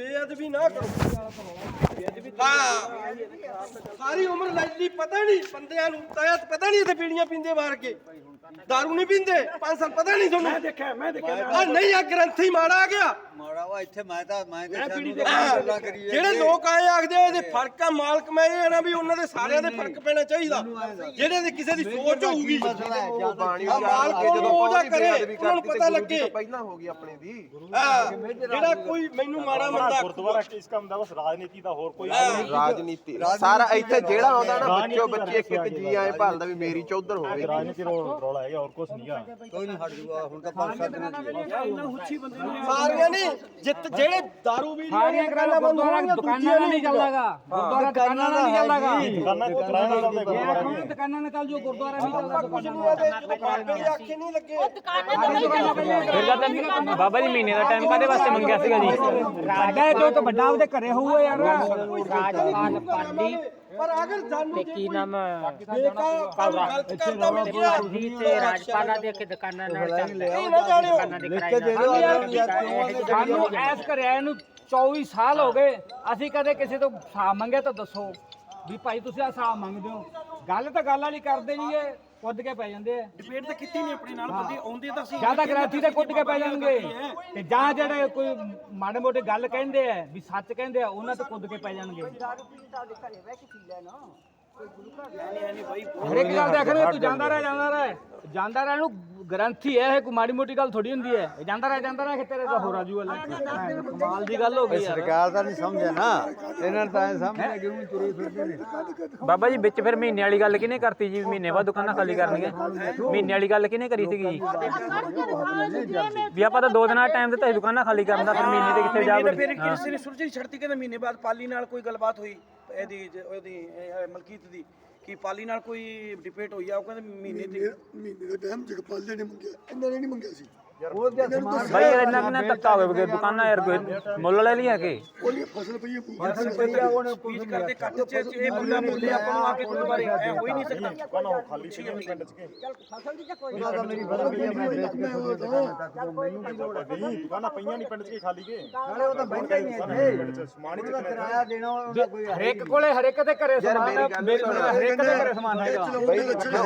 ਬੇਅਦਬੀ ਨਾ ਕਰੋ। ਹਾਂ। ਸਾਰੀ ਉਮਰ ਲੱਜਦੀ ਪਤਾ ਨਹੀਂ ਬੰਦਿਆਂ ਨੂੰ ਤਾਇਤ ਪਤਾ ਨਹੀਂ ਇੱਥੇ ਪੀੜੀਆਂ ਪੀਂਦੇ ਮਾਰ ਕੇ। ਦਾਰੂ ਨਹੀਂ ਪੀਂਦੇ 5 ਸਾਲ ਪਤਾ ਨਹੀਂ ਤੁਹਾਨੂੰ ਮੈਂ ਦੇਖਿਆ ਮੈਂ ਦੇਖਿਆ ਆ ਨਹੀਂ ਆ ਗ੍ਰੰਥੀ ਮਾੜਾ ਆ ਗਿਆ ਮਾੜਾ ਵਾ ਇੱਥੇ ਮੈਂ ਤਾਂ ਮੈਂ ਤਾਂ ਸਾਨੂੰ ਹਾਂ, ਗੱਲਾਂ ਕਰੀਏ ਜਿਹੜੇ ਲੋਕ ਆਏ ਆਖਦੇ ਇਹਦੇ ਫ਼ਰਕ ਆ ਮਾਲਕ ਮੈਂ ਇਹ ਨਾ ਵੀ ਉਹਨਾਂ ਦੇ ਸਾਰਿਆਂ ਦੇ ਫ਼ਰਕ ਪੈਣਾ ਚਾਹੀਦਾ। ਜਿਹੜੇ ਦੀ ਕਿਸੇ ਦੀ ਸੋਚ ਹੋਊਗੀ ਮਾਲਕ ਕਰੇ ਉਹਨਾਂ ਨੂੰ ਪਤਾ ਲੱਗੇ। ਪਹਿਲਾਂ ਹੋ ਗਈ ਆਪਣੇ ਦੀ। ਹਾਂ, ਜਿਹੜਾ ਕੋਈ ਮੈਨੂੰ ਮਾੜਾ ਮੰਦਾ ਗੁਰਦੁਆਰਾ ਇਸ ਕੰਮ ਦਾ ਬਸ ਰਾਜਨੀਤੀ ਦਾ ਹੋਰ ਕੋਈ ਰਾਜਨੀਤੀ ਸਾਰਾ ਇੱਥੇ ਜਿਹੜਾ ਆਉਂਦਾ ਨਾ ਬੱਚੋ ਬੱਚੇ ਇੱਕ ਇੱਕ ਜੀ ਆਏ ਭਾਲਦਾ ਵੀ ਮੇਰੀ ਚੌਧਰ ਹੋਵੇ। ਰਾਜਨੀਤੀ ਰੋ- ਰੌਲਾ ਹੈਗਾ ਹੋਰ ਕੁਝ ਨਹੀਂ ਆ। ਕੋਈ ਨਹੀਂ ਹਟ ਜੂਗਾ ਹੁਣ ਤਾਂ ਪੰਜ ਸੱਤ ਦਿਨ ਸਾਰੀਆਂ ਨਹੀਂ ਜਿੱਤ ਜਿਹੜੇ ਦਾਰੂ ਵੀ ਸਾਰੀਆਂ ਕਰਾਣਾ ਗੁਰਦੁਆਰਾ ਦੁਕਾਨਾਂ ਨਾਲ ਨਹੀਂ ਚੱਲਦਾਗਾ ਗੁਰਦੁਆਰਾ ਦੁਕਾਨਾਂ ਨਾਲ ਨਹੀਂ ਚੱਲਦਾਗਾ ਦੁਕਾਨਾਂ ਤੇ ਕਿਰਾਇਆ ਨਾਲ ਦੇ ਗੁਰਦੁਆਰਾ ਦੁਕਾਨਾਂ ਨਾਲ ਚੱਲ ਜੋ ਗੁਰਦੁਆਰਾ ਨਹੀਂ ਚੱਲਦਾ ਦੁਕਾਨਾਂ ਕੁਛ ਦੇ ਜਦੋਂ ਬਾਬੇ ਦੇ ਆਖੇ ਨਹੀਂ ਲੱਗੇ। ਬਾਬਾ ਜੀ ਮਹੀਨੇ ਦਾ ਟਾਈਮ ਕਾਦੇ ਵਾਸਤੇ ਮੰਗਿਆ ਸੀਗਾ ਜੀ? ਰਾਜਾ ਜੋ ਤਾਂ ਵੱਡਾ ਉਹਦੇ ਘਰੇ ਹੋਊਗਾ ਯਾਰ। ਰਾਜਪਾਲ ਪਾਲੀ ਪਰ ਅਗਰ ਜਾਨੂ ਕੀ ਨਾਮ ਗਲਤ ਕਰਦਾ ਮਿਲ ਗਿਆ ਤੇ ਰਾਜਪਾਲਾ ਦੇ ਕੇ ਦੁਕਾਨਾਂ ਨਾਲ ਚੱਲਦਾ ਇਹ ਨਾ ਜਾਣਿਓ ਦੁਕਾਨਾਂ ਦੇ ਕਿਰਾਏ ਸਾਨੂੰ ਐਸ ਘਰਿਆ ਨੂੰ 24 ਸਾਲ ਹੋ ਗਏ। ਅਸੀਂ ਕਦੇ ਕਿਸੇ ਤੋਂ ਹਿਸਾਬ ਮੰਗਿਆ ਤਾਂ ਦੱਸੋ ਵੀ ਭਾਈ ਤੁਸੀਂ ਆ ਹਿਸਾਬ ਮੰਗਦੇ ਹੋ। ਗੱਲ ਤਾਂ ਗੱਲ ਵਾਲੀ ਕਰਦੇ ਨਹੀਂ ਇਹ। ਕੁੱਦ ਕੇ ਪੈ ਜਾਂਦੇ ਆ। ਡਿਬੇਟ ਤਾਂ ਕੀਤੀ ਨਹੀਂ ਆਪਣੇ ਨਾਲ ਬੰਦੇ ਆਉਂਦੇ ਤਾਂ ਸੀ ਜ਼ਿਆਦਾ ਗ੍ਰਾਂਥੀ ਤੇ ਕੁੱਦ ਕੇ ਪੈ ਜਾਣਗੇ। ਤੇ ਜਾਂ ਜਿਹੜੇ ਕੋਈ ਮਾੜੇ ਮੋਟੇ ਗੱਲ ਕਹਿੰਦੇ ਆ ਵੀ ਸੱਚ ਕਹਿੰਦੇ ਆ ਉਹਨਾਂ ਤੇ ਕੁੱਦ ਕੇ ਪੈ ਜਾਣਗੇ। ਹਰੇਕ ਗੱਲ ਦੇਖਣੇ ਤੂੰ ਜਾਂਦਾ ਰਹਿ ਜਾਂਦਾ ਰਹਿ। ਜਾਂਦਾ ਰਹਿ ਨੂੰ ਗ੍ਰੰਥੀ ਹੈ ਇਹ ਕੋਈ ਮਾੜੀ ਮੋਟੀ ਗੱਲ ਥੋੜੀ ਹੁੰਦੀ ਹੈ ਇਹ ਜਾਂਦਾ ਰਹਿ ਜਾਂਦਾ ਰਹਿ ਕਿ ਤੇਰੇ ਦਾ ਹੋ ਰਾਜੂ ਵਾਲਾ? ਕਮਾਲ ਦੀ ਗੱਲ ਹੋ ਗਈ ਯਾਰ। ਸਰਕਾਰ ਤਾਂ ਨਹੀਂ ਸਮਝਿਆ ਨਾ। ਇਹਨਾਂ ਨੂੰ ਤਾਂ ਐਂ ਸਮਝਿਆ ਕਿ ਉਹ ਤੁਰੇ ਫਿਰਦੇ ਨੇ। ਬਾਬਾ ਜੀ ਵਿੱਚ ਫਿਰ ਮਹੀਨੇ ਵਾਲੀ ਗੱਲ ਕਿਹਨੇ ਕਰਤੀ ਜੀ? ਮਹੀਨੇ ਬਾਅਦ ਦੁਕਾਨਾਂ ਖਾਲੀ ਕਰਨੀਆਂ। ਮਹੀਨੇ ਵਾਲੀ ਗੱਲ ਕਿਹਨੇ ਕਰੀ ਸੀਗੀ ਜੀ? ਵੀ ਆਪਾਂ ਤਾਂ ਦੋ ਦਿਨਾਂ ਦਾ ਟਾਈਮ ਦਿੱਤਾ ਸੀ ਦੁਕਾਨਾਂ ਖਾਲੀ ਕਰਨ ਦਾ ਫਿਰ ਮਹੀਨੇ ਦੇ ਕਿੱਥੇ ਜਾ ਫਿਰ ਵੜੇ। ਕਿਸੇ ਨੇ ਸੁਰਜੀ ਛੜਤੀ ਕਹਿੰਦਾ ਮਹੀਨੇ ਬਾਅਦ ਪਾਲੀ ਨਾਲ ਕੋਈ ਗੱਲਬਾਤ ਹੋਈ। ਇਹਦੀ ਜ- ਉਹਦੀ ਇਹ ਮਲਕੀਤ ਦੀ ਕਿ ਪਾਲੀ ਨਾਲ ਕੋਈ ਡਿਬੇਟ ਹੋਈ ਆ ਉਹ ਕਹਿੰਦੇ ਮਹੀਨੇ ਦੀ ਮਹੀਨੇ ਦਾ ਟਾਈਮ ਜਗਪਾਲ ਜੀ ਨੇ ਮੰਗਿਆ ਇਹਨਾਂ ਨੇ ਨਹੀਂ ਮੰਗਿਆ ਸੀ। ਬਾਈ ਯਾਰ ਇੰਨਾ ਕਿੰਨਾ ਧੱਕਾ ਹੋਵੇ ਕਿ ਦੁਕਾਨਾਂ ਯਾਰ ਕੋਈ ਮੁੱਲ ਲੈ ਲਈਆਂ ਕਿ ਉਹਦੀ ਫਸਲ ਪਈ ਹੈ ਪੂਰੀ ਸਪੀਚ ਕਰਦੇ ਕੱਟ ਚ ਇਹ ਬੰਦਾ ਬੋਲੇ ਆਪਾਂ ਨੂੰ ਆ ਕੇ ਕੋਈ ਬਾਰੇ ਐ ਹੋ ਹੀ ਨਹੀਂ ਸਕਦਾ ਦੁਕਾਨਾਂ ਉਹ ਖਾਲੀ ਸੀ ਪਿੰਡ ਚ ਕੇ ਉਹਨਾਂ ਦਾ ਮੇਰੀ ਫਸਲ ਪਈ ਹੈ ਮੈਂ ਵੇਚ ਕੇ ਤੁਹਾਨੂੰ ਮੈਨੂੰ ਕੀ ਲੋੜ ਹੈ ਨਹੀਂ ਦੁਕਾਨਾਂ ਪਈਆਂ ਨਹੀਂ ਪਿੰਡ ਚ ਕੇ ਖਾਲੀ ਕੇ ਨਾਲੇ ਉਹ ਤਾਂ ਬੈਠਾ ਹੀ ਨਹੀਂ ਪਿੰਡ ਚ ਸਮਾਨ ਹੀ ਉਹਦਾ ਚੱਕਣਾ ਕਿਰਾਇਆ ਦੇਣਾ ਉਹਦਾ ਕੋਈ ਹਰੇਕ ਕੋਲੇ ਹਰੇਕ ਦੇ ਘਰੇ ਸਮਾਨ ਹੈ ਮੇਰੇ ਕੋਲ ਹਰੇਕ ਦੇ ਘਰੇ ਸਮਾਨ ਹੈਗਾ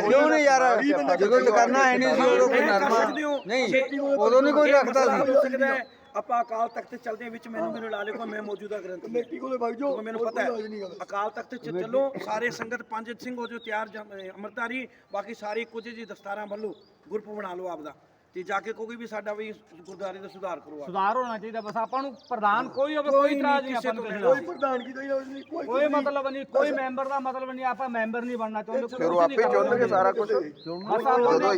ਕਿਉਂ ਨਹੀਂ ਯਾਰ ਜਦੋਂ ਦੁਕਾਨਾਂ ਹੈ ਨਹੀਂ ਸੀ ਉਦੋਂ ਕੋਈ ਨਰਮਾ ਨਹੀਂ ਉਦੋਂ ਨਹੀਂ ਕੋਈ ਰੱਖਦਾ ਸੀ। ਹੋ ਸਕਦਾ ਹੈ ਆਪਾਂ ਅਕਾਲ ਤਖਤ ਤੇ ਚੱਲਦੇ ਹਾਂ, ਵਿੱਚ ਮੈਨੂੰ ਮੈਨੂੰ ਲਾ ਲਿਓ ਮੈਂ ਮੌਜੂਦਾ ਗ੍ਰੰਥ ਕਮੇਟੀ ਕੋਲੇ ਵਗ ਜਾਓ ਮੈਨੂੰ ਪਤਾ ਹੈ ਅਕਾਲ ਤਖਤ ਚ ਚੱਲੋ ਸਾਰੇ ਸੰਗਤ ਪੰਜ ਸਿੰਘ ਹੋ ਜੋ ਤਿਆਰ ਅੰਮ੍ਰਿਤਧਾਰੀ ਬਾਕੀ ਸਾਰੇ ਜਿਹੀ ਜੀ ਦਸਤਾਰਾਂ ਵੱਲੋਂ ਗਰੁੱਪ ਬਣਾ ਲਓ ਆਪਦਾ। ਤੇ ਜਾ ਕੇ ਕੋਈ ਵੀ ਸਾਡਾ ਵੀ ਗੁਰਦੁਆਰੇ ਦਾ ਸੁਧਾਰ ਕਰੋ ਆ ਸੁਧਾਰ ਹੋਣਾ ਚਾਹੀਦਾ ਬਸ ਆਪਾਂ ਨੂੰ ਪ੍ਰਧਾਨ ਕੋਈ ਹੋਵੇ ਕੋਈ ਇਤਰਾਜ਼ ਨਹੀਂ ਆਪਾਂ ਨੂੰ ਕਿਸੇ ਕੋਈ ਦਾ ਪ੍ਰਧਾਨਗੀ ਦਾ ਨਹੀਂ ਕੋਈ ਕੋਈ ਮਤਲਬ ਨਹੀਂ ਕੋਈ ਮੈਂਬਰ ਦਾ ਮਤਲਬ ਨਹੀਂ ਆਪਾਂ ਮੈਂਬਰ ਨਹੀਂ ਬਣਨਾ ਚਾਹੁੰਦੇ ਫਿਰ ਉਹ ਆਪੇ ਚੁਣਨਗੇ ਸਾਰਾ ਕੁਝ ਜਦੋਂ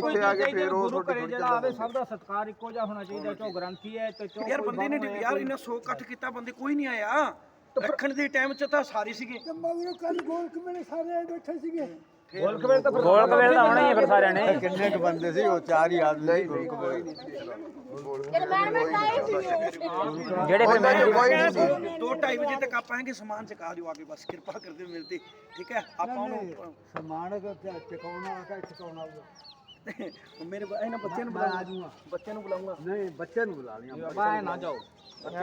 ਕੋਈ ਇੱਥੇ ਆ ਕੇ ਫਿਰ ਉਹ ਤੁਹਾਡੀ ਜਿਹੜਾ ਆਵੇ ਸਭ ਦਾ ਸਤਿਕਾਰ ਇੱਕੋ ਜਿਹਾ ਹੋਣਾ ਚਾਹੀਦਾ ਚੋ ਗ੍ਰੰਥੀ ਹੈ ਤੇ ਚੋ ਯਾਰ ਬੰਦੇ ਨੇ ਯਾਰ ਇਹਨਾਂ ਸੌ ਇਕੱਠ ਕੀਤਾ ਬੰਦੇ ਕੋਈ ਨਹੀਂ ਆਇਆ। ਰੱਖਣ ਦੇ ਟਾਈਮ ਚ ਤਾਂ ਸਾਰੇ ਸੀਗੇ। ਮਗਰੋਂ ਕੱਲ ਗੋਲਕ ਮੇਰੇ ਸਾਰੇ ਆਏ ਬੈਠੇ ਸੀਗੇ। ਗੋਲਕ ਵੇਲ ਤਾਂ ਗੋਲ ਕਵੇਲ ਤਾਂ ਆਉਣਾ ਹੀ ਹੈ ਫਿਰ ਸਾਰਿਆਂ ਨੇ। ਕਿੰਨੇ ਕੁ ਬੰਦੇ ਸੀ ਉਹ ਚਾਰ ਹੀ ਆਦਮੀ ਸੀ ਜਿਹੜੇ ਫਿਰ ਮੈਂ ਦੋ ਢਾਈ ਵਜੇ ਤੱਕ ਆਪਾਂ ਆਏਗੇ ਸਮਾਨ ਚਕਾ ਦਿਓ ਆਗੇ ਬਸ ਕਿਰਪਾ ਕਰਦੇ ਮਿਲਤੇ ਠੀਕ ਹੈ ਆਪਾਂ ਉਹਨੂੰ ਸਮਾਨ ਚਕਾਉਣਾ ਆ ਚਕਾਉਣਾ ਮੇਰੇ ਬ- ਇਹਨਾਂ ਬੱਚਿਆਂ ਨੂੰ ਬੁਲਾਉਂਗਾ। ਬੱਚਿਆਂ ਨੂੰ ਬੁਲਾਉਂਗਾ। ਨਹੀਂ ਬੱਚੇ ਨੂੰ ਬੁਲਾ ਲਿਆ ਬਾਹਰ ਨਾ ਜਾਓ।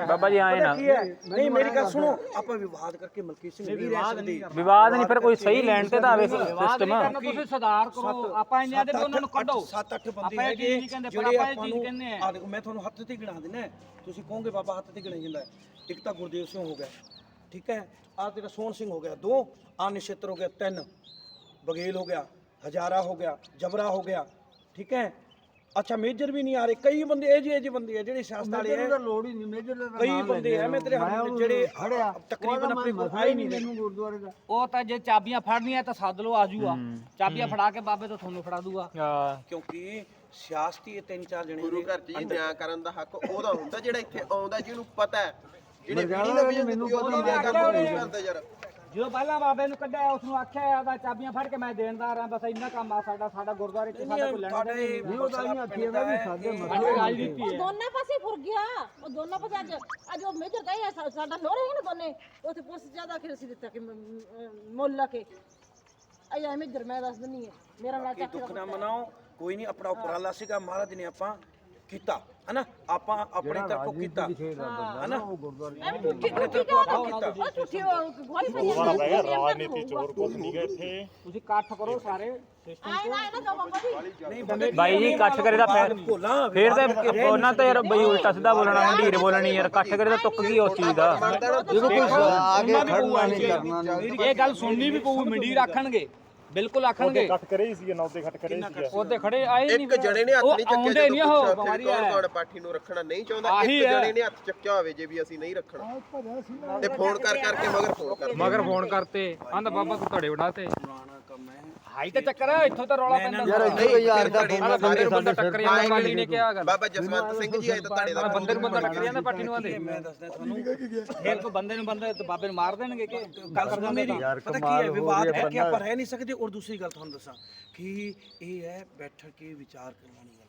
ਬਾਬਾ ਜੀ ਆਏ ਨਾ। ਕੀ ਹੈ? ਨਹੀਂ ਮੇਰੀ ਗੱਲ ਸੁਣੋ ਆਪਾਂ ਵਿਵਾਦ ਕਰਕੇ ਮਲਕੀ ਸਿੰਘ ਨਹੀਂ ਰਹਿ ਸਕਦੇ। ਵਿਵਾਦ ਨਹੀਂ ਫਿਰ ਕੋਈ ਸਹੀ ਲੈਣ ਤੇ ਤਾਂ ਆਵੇ ਬਾਤ ਸਿਸਟਮ। ਨਹੀਂ ਕਰਨਾ ਤੁਸੀਂ ਸੁਧਾਰ ਕਰੋ। ਆਪਾਂ ਇੰਨਿਆਂ ਦੇ ਵੀ ਉਹਨਾਂ ਨੂੰ ਕੱਢੋ। ਸੱਤ ਅੱਠ ਬੰਦੇ ਆਪਾਂ ਇਹ ਹੈਗੇ ਚੀਜ਼ ਨਹੀਂ ਕਹਿੰਦੇ, ਪਰ ਜਿਹੜੇ ਆਪਾਂ ਇਹ ਆਪਾਂ ਚੀਜ਼ ਨੂੰ ਕਹਿੰਦੇ ਆ। ਆ ਦੇਖੋ ਮੈਂ ਤੁਹਾਨੂੰ ਹੱਥ ਤੇ ਗਿਣਾ ਦਿੰਦਾ ਹੈ। ਤੁਸੀਂ ਕਹੋਗੇ ਬਾਬਾ ਹੱਥ ਤੇ ਗਿਣਾ ਜਾਂਦਾ। ਇੱਕ ਤਾਂ ਗੁਰਦੇਵ ਸਿੰਘ ਹੋ ਗਿਆ ਠੀਕ ਹੈ? ਆ ਤੇਰਾ ਸੋਹਣ ਸਿੰਘ ਹੋ ਗਿਆ ਦੋ। ਆ ਨਿਸ਼ਤਰ ਹੋ ਗਿਆ ਤਿੰਨ। ਬਗੇਲ ਹੋ ਗਿਆ। ਹਜ਼ਾਰਾ ਹੋ ਗਿਆ ਜਬਰਾ ਹੋ ਗਿਆ ਠੀਕ ਹੈ? ਅੱਛਾ ਮੇਜਰ ਵੀ ਨਹੀਂ ਆ ਰਹੇ। ਕਈ ਬੰਦੇ ਇਹ ਜਿਹੇ ਜਿਹੇ ਬੰਦੇ ਆ ਜਿਹੜੇ ਸਿਆਸਤ ਵਾਲੇ ਮੇਜਰ ਦਾ ਹੈ ਲੋੜ ਹੀ ਨਹੀਂ ਮੇਜਰ ਦਾ ਕਈ ਬੰਦੇ ਆ। ਮੈਂ ਤੇਰੇ ਹੱਥ ਜਿਹੜੇ ਹੜਿਆ ਤਕਰੀਬਨ ਆਪਣੇ ਕੋਲ ਆਏ ਨਹੀਂ ਨੇ ਮੈਨੂੰ ਗੁਰਦੁਆਰੇ ਦਾ। ਉਹ ਤਾਂ ਜੇ ਚਾਬੀਆਂ ਫੜਨੀਆਂ ਤਾਂ ਸੱਦ ਲਓ ਆਜੂਗਾ ਚਾਬੀਆਂ ਫੜਾ ਕੇ ਬਾਬੇ ਤੋਂ ਤੁਹਾਨੂੰ ਫੜਾ ਦੂਗਾ। ਕਿਉਂਕਿ ਸਿਆਸਤੀ ਇਹ ਤਿੰਨ ਚਾਰ ਜਣੇ ਗੁਰੂ ਨੇ ਘਰ 'ਚ ਨਿਆਂ ਕਰਨ ਦਾ ਹੱਕ ਉਹਦਾ ਹੁੰਦਾ ਜਿਹੜਾ ਇੱਥੇ ਆਉਂਦਾ ਜਿਹਨੂੰ ਪਤਾ ਹੈ। ਜਿਹੜੇ ਪੀੜੀ ਮੈਨੂੰ ਪਤਾ ਨਹੀਂ। ਕਰਦਾ ਯਾਰ। ਜਦੋਂ ਪਹਿਲਾਂ ਬਾਬੇ ਨੂੰ ਕੱਢਿਆ ਉਸ ਨੂੰ ਆਖਿਆ ਆਦਾ ਚਾਬੀਆਂ ਫੜ ਕੇ ਮੈਂ ਦੇਣਦਾਰ ਆ ਬਸ ਇੰਨਾ ਕੰਮ ਆ ਸਾਡਾ ਸਾਡਾ ਗੁਰਦੁਆਰੇ ਚ ਸਾਡਾ ਕੋਈ ਲੈਣਾ ਦੇਣਾ ਨਹੀਂ ਨਹੀਂ ਉਹ ਤਾਂ ਨਹੀਂ ਹੱਥੀਂ ਦਾ ਵੀ ਸਾਡੇ ਸਾਡੀ ਰਾਜਨੀਤੀ ਉਹ ਹੈ। ਦੋਨੇ ਪਾਸੇ ਫੁਰ ਗਿਆ। ਉਹ ਦੋਨੋਂ ਪਾਸੇ ਅੱਜ ਅੱਜ ਉਹ ਮੇਜਰ ਗਏ ਆ, ਸਾ- ਸਾਡਾ ਲੋੜੇ ਹੈ ਨਾ ਦੋਨੇ। ਉੱਥੇ ਪੁਲਿਸ ਜ਼ਿਆਦਾ ਕਿ ਅਸੀਂ ਦਿੱਤਾ ਕਿ ਮ- ਮ- ਮੁੱਲ ਲਾ ਕੇ। ਅਈ ਮੇਜਰ ਮੈਂ ਦੱਸ ਦਿੰਨੀ ਹੈ। ਮੇਰਾ ਨਾਲ ਕਿ ਚੱਕ ਦੁੱਖ ਨਾ ਮਨਾਓ ਕੋਈ ਨਹੀਂ ਆਪਣਾ ਉਪਰਾਲਾ ਸੀਗਾ। ਮਹਾਰਾਜ ਨੇ ਆਪਾਂ ਕੀਤਾ। ਹਨਾ? ਆਪਾਂ ਆਪਣੇ ਤਰਫੋਂ ਕੀਤਾ। ਹਨਾ? ਐਵੇਂ ਝੂਠੀ ਝੂਠੀ ਕਹੋ ਉਹ ਝੂਠੀ ਉਹ ਗੋਲੀ ਪਈ ਗਿਆ ਰਾਜਨੀਤੀ ਚ ਹੋਰ ਕੁਝ ਨਹੀਂ ਗਾ ਇੱਥੇ। ਤੁਸੀਂ ਇਕੱਠ ਕਰੋ ਸਾਰੇ ਆਏ ਨਾ ਇਹਨਾਂ ਦਾ ਬਾਬਾ ਜੀ। ਬਾਈ ਜੀ ਇਕੱਠ ਕਰੇ ਦਾ ਫੇਰ ਫੇਰ ਤੇ ਉਹਨਾਂ ਤੇ ਯਾਰ ਬਈ ਉਲਟਾ ਸਿੱਧਾ ਬੋਲਣਾ ਮੰਡੀਰ ਬੋਲਣੀ ਯਾਰ ਇਕੱਠ ਕਰੇ ਤਾਂ ਤੁੱਕ ਗਈ ਉਸ ਚੀਜ਼ ਦਾ। ਜਦੋਂ ਕੋਈ ਆ ਕੇ ਖੜਨਾ ਨਹੀਂ ਕਰਨਾ ਨਹੀਂ ਇਹ ਗੱਲ ਸੁਣਨੀ ਵੀ ਪਊ ਮੰਡੀਰ ਆਖਣਗੇ। ਬਿਲਕੁਲ ਆਖਣਗੇ। ਕੱਟ ਕਰੇ ਹੀ ਸੀ ਨੌ ਦੇ ਕੱਟ ਕਰੇ ਹੀ ਸੀ ਉਹਦੇ ਖੜੇ ਆਏ ਨਹੀਂ ਇੱਕ ਜਣੇ ਨੇ ਹੱਥ ਨਹੀਂ ਚੱਕਿਆ ਨਹੀਂ ਜਦੋਂ ਉਹ ਬਿਮਾਰੀ ਕੌਣ ਹੈ ਕੌਣ ਪਾਠੀ ਨੂੰ ਰੱਖਣਾ ਨਹੀਂ ਚਾਹੁੰਦਾ? ਇੱਕ ਹੈ। ਜਣੇ ਨੇ ਹੱਥ ਚੱਕਿਆ ਹੋਵੇ ਜੇ ਵੀ ਅਸੀਂ ਨਹੀਂ ਰੱਖਣਾ। ਤੇ ਫੋਨ ਕਰ ਕਰਕੇ ਮਗਰ ਫੋਨ ਕਰ ਮਗਰ ਫੋਨ ਕਰਤੇ। ਆਂਦਾ ਬਾਬਾ ਤੂੰ ਕੰਮ ਹੈ। ਹਾਈ ਤੇ ਚੱਕਰ ਹੈ ਇੱਥੋਂ ਤਾਂ ਰੌਲਾ ਪੈਂਦਾ ਯਾਰ ਇੱਥੇ ਕੋਈ ਯਾਰ ਦਾ ਬੰਦੇ ਨੂੰ ਬੰਦਾ ਟੱਕਰ ਜਾਂਦਾ। ਮਾਲੀ ਨੇ ਕਿਹਾ ਗੱਲ ਬਾਬਾ ਜਸਵੰਤ ਸਿੰਘ ਜੀ ਆਏ ਤਾਂ ਤੁਹਾਡੇ ਦਾ ਬੰਦੇ ਨੂੰ ਬੰਦਾ ਟੱਕਰ ਜਾਂਦਾ ਪਾਰਟੀ ਨੂੰ ਆਂਦੇ ਮੈਂ ਦੱਸਦਾ ਤੁਹਾਨੂੰ। ਫੇਰ ਕੋ ਬੰਦੇ ਨੂੰ ਬੰਦੇ ਤੇ ਬਾਬੇ ਨੂੰ ਮਾਰ ਦੇਣਗੇ ਕਿ? ਗੱਲ ਸੁਣੋ ਮੇਰੀ ਪਤਾ ਕੀ ਹੈ ਵਿਵਾਦ ਕਰਕੇ ਆਪਾਂ ਰਹਿ ਨਹੀਂ ਸਕਦੇ। ਔਰ ਦੂਸਰੀ ਗੱਲ ਤੁਹਾਨੂੰ ਦੱਸਾਂ ਕਿ ਇਹ ਹੈ ਬੈਠ ਕੇ ਵਿਚਾਰ ਕਰਨ ਵਾਲੀ ਗੱਲ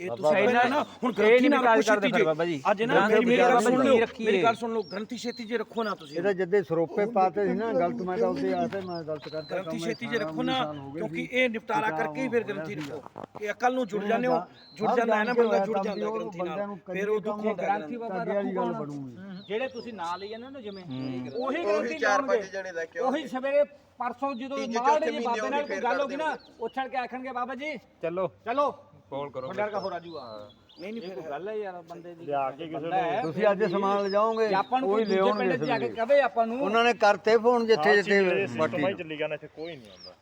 ਇਹ ਤੁਸੀਂ ਨਾ ਹੁਣ ਗ੍ਰੰਥੀ ਨਹੀਂ ਨਾਲ ਛੇਤੀ ਕਰਦੇ ਫਿਰ ਬਾਬਾ ਜੀ। ਅੱਜ ਨਾ ਮੇਰੀ ਗੱਲ ਬਾਬਾ ਜੀ ਸੁਣ ਲਓ ਰੱਖੀਏ? ਮੇਰੀ ਗੱਲ ਸੁਣ ਲਓ ਗ੍ਰੰਥੀ ਛੇਤੀ ਜੇ ਰੱਖੋ ਨਾ ਤੁਸੀਂ। ਇਹਦਾ ਜਦੇ ਸਰੋਪੇ ਪਾਤੇ ਸੀ ਨਾ ਗਲਤ ਮੈਂ ਤਾਂ ਉਹਦੇ ਆਸੇ ਮੈਂ ਗਲਤ ਕਰਤਾ ਗ੍ਰੰਥੀ ਛੇਤੀ ਜੇ ਰੱਖੋ ਨਾ ਕਿਉਂਕਿ ਇਹ ਨਿਪਟਾਰਾ ਕਰਕੇ ਹੀ ਫਿਰ ਗ੍ਰੰਥੀ ਰੱਖੋ ਕਿ ਅਕਲ ਨੂੰ ਜੁੜ ਜਾਂਦੇ ਹੋ ਜੁੜ ਜਾਂਦਾ ਹੈ ਨਾ ਬੰਦਾ ਜੁੜ ਜਾਂਦਾ ਗ੍ਰੰਥੀ ਨਾਲ। ਫਿਰ ਉਹ ਦੁੱਖ ਹੁੰਦਾ ਗ੍ਰਾਂਥੀ ਬਾਬਾ ਗੱਲ ਰੱਖੂ ਬਣੂਗੀ। ਜਿਹੜੇ ਤੁਸੀਂ ਨਾਂ ਲਈ ਜਾਂਦੇ ਹੋ ਨਾ ਜਿਵੇਂ ਉਹੀ ਚਾਰ ਪੰਜ ਜਣੇ ਲੈ ਕੇ ਉਹੀ ਸਵੇਰੇ ਪਰਸੋਂ ਜਦੋਂ ਮਾੜੇ ਜੀ ਬਾਬੇ ਨਾਲ ਕੋਈ ਫੇਰ ਗੱਲ ਹੋਗੀ ਨਾ ਉੱਛੜ ਕੇ ਆਖਣਗੇ ਬਾਬਾ ਜੀ ਚੱਲੋ। ਚਲੋ। ਕਾਲ ਕਰੋ ਤੁਹਾਡਾ ਕਾ ਹੋ ਰਾਜੂਆ ਨਹੀਂ ਨਹੀਂ ਇਹ ਕੋਈ ਗੱਲ ਹੈ ਯਾਰ ਬੰਦੇ ਦੀ ਲਿਆ ਕੇ ਕਿਸੇ ਹੈ। ਤੁਸੀਂ ਅੱਜ ਸਮਾਨ ਲਿਜਾਓਗੇ ਨੂੰ ਕੋਈ ਲਿਆਉਣਗੇ ਜਾ ਕੇ। ਕਵੇ ਆਪਾਂ ਨੂੰ। ਉਹਨਾਂ ਨੇ ਕਰਤੇ ਫੋਨ ਜਿੱਥੇ ਜਿੱਥੇ ਹੀ ਚੱਲੀ ਜਾਣਾ ਇੱਥੇ ਕੋਈ ਨਹੀਂ ਆਉਂਦਾ।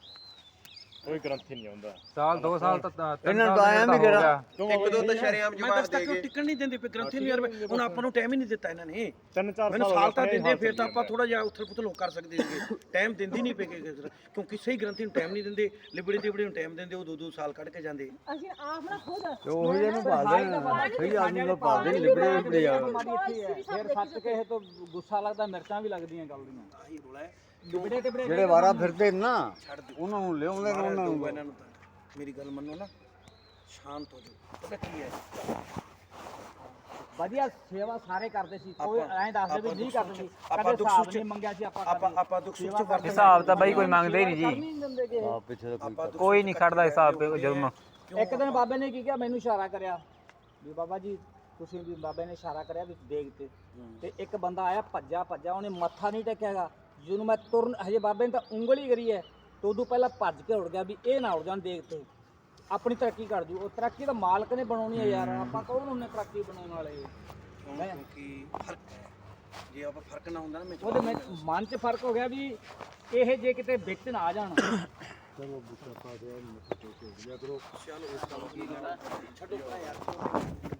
ਕੋਈ ਗ੍ਰੰਥੀ ਨਹੀਂ ਆਉਂਦਾ ਸਾਲ 2 ਸਾਲ ਤੱਕ ਇਹਨਾਂ ਨੂੰ ਤਾਂ ਆਇਆ ਵੀ ਕਿਹੜਾ? ਇੱਕ ਦੋ ਤਾਂ ਸ਼ਰੇਆਮ ਮੈਂ ਜਵਾਬ ਦੱਸਦਾ ਦੇ ਕਿ ਗਏ ਟਿਕਣ ਨਹੀਂ ਦਿੰਦੇ ਪਏ ਗ੍ਰੰਥੀ ਨੂੰ ਯਾਰ ਹੁਣ ਆਪਾਂ ਨੂੰ ਟਾਈਮ ਹੀ ਨਹੀਂ ਦਿੱਤਾ ਇਹਨਾਂ ਨੇ। ਤਿੰਨ ਚਾਰ ਮੈਨੂੰ ਸਾਲ ਸਾਲ ਤਾਂ ਹੋ ਦਿੰਦੇ ਫਿਰ ਤਾਂ ਆਪਾਂ ਥੋੜਾ ਜਿਹਾ ਉਥਲ ਪੁਥਲ ਕਰ ਸਕਦੇ ਸੀਗੇ। ਟਾਈਮ ਦਿੰਦੀ ਨਹੀਂ ਪਏ ਕਿ ਕਿਉਂਕਿ ਸਹੀ ਗ੍ਰੰਥੀ ਨੂੰ ਟਾਈਮ ਨਹੀਂ ਦਿੰਦੇ ਲਿਬੜੇ ਤਿਬੜੇ ਨੂੰ ਟਾਈਮ ਦਿੰਦੇ ਉਹ ਦੋ ਦੋ ਸਾਲ ਕੱਢ ਕੇ ਜਾਂਦੇ। ਅਸੀਂ ਆਪ ਨਾ ਖੁਦ ਤੇ ਉਹੀ ਜਿਹਨੂੰ ਭਾਲਦੇ ਨੇ ਸਹੀ ਆਦਮੀ ਨੂੰ ਭਾਲਦੇ ਨੇ ਲਿਬੜੇ ਲਿਬੜੇ ਆ ਫਿਰ ਸੱਚ ਕਹੇ ਤੋਂ ਗੁੱਸਾ ਲੱਗਦਾ ਮਿਰਚਾਂ ਵੀ ਲੱਗਦੀਆਂ ਗੱਲ ਦੀਆਂ। ਆਹੀ ਰੋਲਾ ਹੈ। ਤੇ ਜਿਹੜੇ ਵਾਰਾ ਫਿਰਦੇ ਨੇ ਉਹਨਾਂ ਨੂੰ ਲਿਆਉਂਦੇ ਨੇ ਉਹਨਾਂ ਨੂੰ। ਇਹਨਾਂ ਨੂੰ ਤਾਂ। ਮੇਰੀ ਗੱਲ ਮੰਨੋ ਨਾ ਸ਼ਾਂਤ ਹੋ ਜਾਓ। ਪਤਾ ਕੀ ਹੈ? ਵਧੀਆ ਸੇਵਾ ਸਾਰੇ ਕਰਦੇ ਸੀ। ਕੋਈ ਐਂ ਦੱਸਦੇ ਵੀ ਨਹੀਂ ਕਰਦੇ ਸੀ। ਆਪਾਂ ਦੁੱਖ ਨਹੀਂ ਮੰਗਿਆ ਸੀ ਆਪਾਂ ਆਪਾਂ ਦੁੱਖ ਸੁੱਖ ਚ ਵਰਤਣਾ ਹਿਸਾਬ ਤਾਂ ਬਾਈ ਕੋਈ ਮੰਗਦਾ ਹੀ ਨਹੀਂ ਜੀ। ਆ ਪਿੱਛੇ ਕੋਈ ਨਹੀਂ ਖੜਦਾ ਹਿਸਾਬ ਤੇ ਜੁਰਮ ਇੱਕ ਦਿਨ ਬਾਬੇ ਨੇ ਕੀ ਕਿਹਾ? ਮੈਨੂੰ ਇਸ਼ਾਰਾ ਕਰਿਆ। ਵੀ ਬਾਬਾ ਜੀ ਤੁਸੀਂ ਵੀ ਬਾਬੇ ਨੇ ਇਸ਼ਾਰਾ ਕਰਿਆ ਵੀ ਦੇਖ ਤੇ। ਤੇ ਇੱਕ ਬੰਦਾ ਆਇਆ ਭੱਜਾ ਭੱਜਾ ਉਹਨੇ ਮੱਥਾ ਨਹੀਂ ਟੇਕਿਆਗਾ ਜਿਹਨੂੰ ਮੈਂ ਤੁਰਨ ਹਜੇ ਬਾਬੇ ਨੇ ਤਾਂ ਉਂਗਲੀ ਕਰੀ ਹੈ ਤੇ ਉਦੋਂ ਪਹਿਲਾਂ ਭੱਜ ਕੇ ਉੜ ਗਿਆ ਵੀ ਇਹ ਨਾ ਉੜ ਜਾਣ ਦੇਖ ਤੇ। ਆਪਣੀ ਤਰੱਕੀ ਕਰ ਜੂ। ਉਹ ਤਰੱਕੀ ਤਾਂ ਮਾਲਕ ਨੇ ਬਣਾਉਣੀ ਹੈ ਯਾਰ। ਆਪਾਂ ਕੌਣ ਹੁੰਨੇ ਤਰੱਕੀ ਬਣਾਉਣ ਵਾਲੇ? ਕਿਉਂ? ਕਿਉਂਕਿ ਫ਼ਰਕ ਹੈ। ਜੇ ਆਪਾਂ ਫ਼ਰਕ ਨਾ ਹੁੰਦਾ ਨਾ ਮੈਂ ਉਹਦੇ ਵਿੱਚ ਮਨ 'ਚ ਫ਼ਰਕ ਹੋ ਗਿਆ ਵੀ ਇਹ ਜੇ ਕਿਤੇ ਵਿੱਚ ਨਾ ਆ ਜਾਣ। ਛੱਡੋ ਭਰਾ ਯਾਰ